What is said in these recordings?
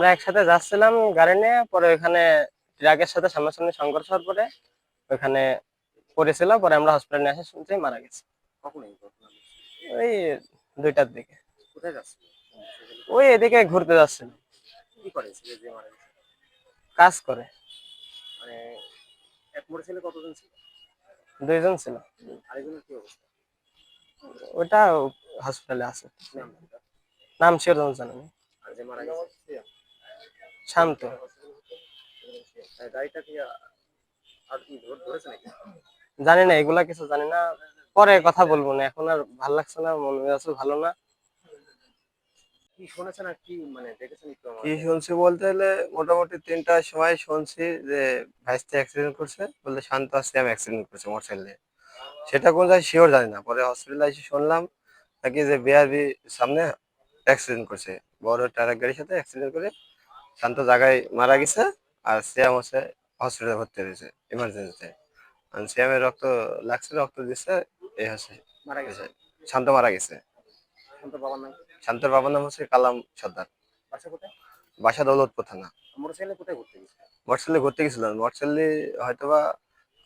আমরা একসাথে যাচ্ছিলাম গাড়ি নিয়ে পরে ওইখানে ট্রাকের সাথে সামনাসামনি সংঘর্ষ হওয়ার পরে ওইখানে পড়েছিল পরে আমরা হসপিটালে নিয়ে আসে শুনছি মারা গেছে। কখন? ওই দুইটার দিকে। কোথায় ওই এদিকে ঘুরতে যাচ্ছিল। কি করে যে মারা গেছে? কাজ করে। মানে এক মোটর ছেলে কতজন ছিল? দুইজন ছিল। আরেকজনের কি অবস্থা? ওটা হসপিটালে আছে। নাম শিওর জানি। আর যে মারা গেছে? শান্ত। তাই গাড়িটা কি আ- আর কি ধর- ধরেছে নাকি জানি না এগুলা কিছু জানি না। পরে কথা বলব না এখন আর ভালো লাগছে না মন মেজাজ ভালো না। কি শুনেছেন আর কি মানে দেখেছেন কি শুনছি বলতে গেলে মোটামুটি তিনটার সময় শুনছি যে ভাইসতে অ্যাক্সিডেন্ট করছে বলতে শান্ত আসছে আমি অ্যাক্সিডেন্ট করছে মোটরসাইকেল নিয়ে। সেটা কোন জায়গায় শিওর জানি না পরে হসপিটালে এসে শুনলাম নাকি যে বিআরবি সামনে অ্যাক্সিডেন্ট করছে। বড় ট্রাক গাড়ির সাথে অ্যাক্সিডেন্ট করে শান্ত জায়গায় মারা গেছে আর সিয়াম হচ্ছে হসপিটালে ভর্তি হয়েছে ইমার্জেন্সিতে আর সিয়ামের রক্ত লাগছে রক্ত দিচ্ছে এই হচ্ছে মারা গেছে। শান্ত মারা গেছে। শান্ত বাবার নাম? শান্তর বাবার নাম হচ্ছে কালাম সর্দার। বাসা কোথায়? বাসা দৌলতপুর থানা। মোটর ছেলে কোথায় ঘুরতে হয়তোবা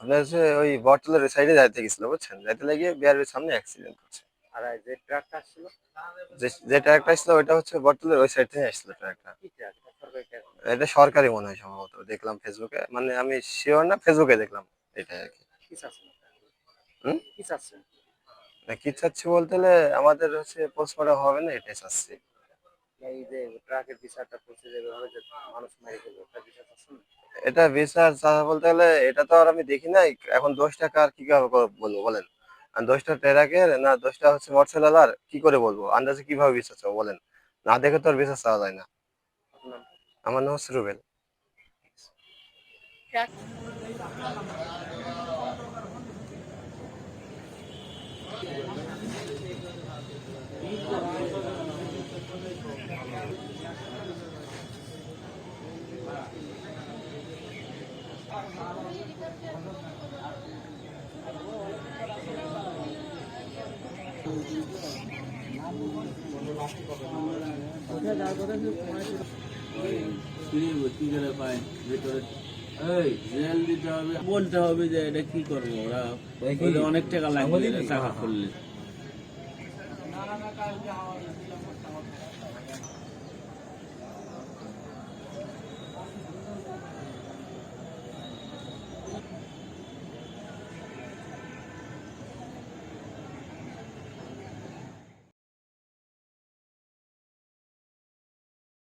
আপনার হচ্ছে ওই বটতলের সাইডে যাইতে গেছিল বুঝছেন? যাইতে লাগিয়ে বিআরবির সামনে অ্যাক্সিডেন্ট করছে আর যে ট্রাকটা আসছিল? যে ট্রাকটা আসছিল ওইটা হচ্ছে বটতলের ওই সাইড থেকে আসছিল ট্রাকটা। কি এটা সরকারি মনে হয় সম্ভবত। দেখলাম ফেসবুকে মানে আমি শিওর না ফেসবুকে দেখলাম এটা আর কি। কি চাচ্ছেন কি কি চাচ্ছি বলতে হলে আমাদের হচ্ছে পোস্টমর্টম হবে না এটাই চাচ্ছি। এই যে ট্রাকের বিচারটা করছে যে যে মানুষ মারি এটা বিচার বলতে গেলে এটা তো আর আমি দেখি নাই। এখন দোষটা কার কি করে বলব বলেন? আর দোষটা ট্রেরাকের না দোষটা হচ্ছে মোটরসাইকেল কি করে বলব? আন্দাজে কীভাবে বিশ্বাস চাবো বলেন? না দেখে তো আর বিচার চাওয়া যায় না। আমার নাম হচ্ছে রুবেল। ফ্রি ভর্তি বলতে হবে যে এটা কি করব ওরা? অনেক টাকা লাগবে টাকা করলে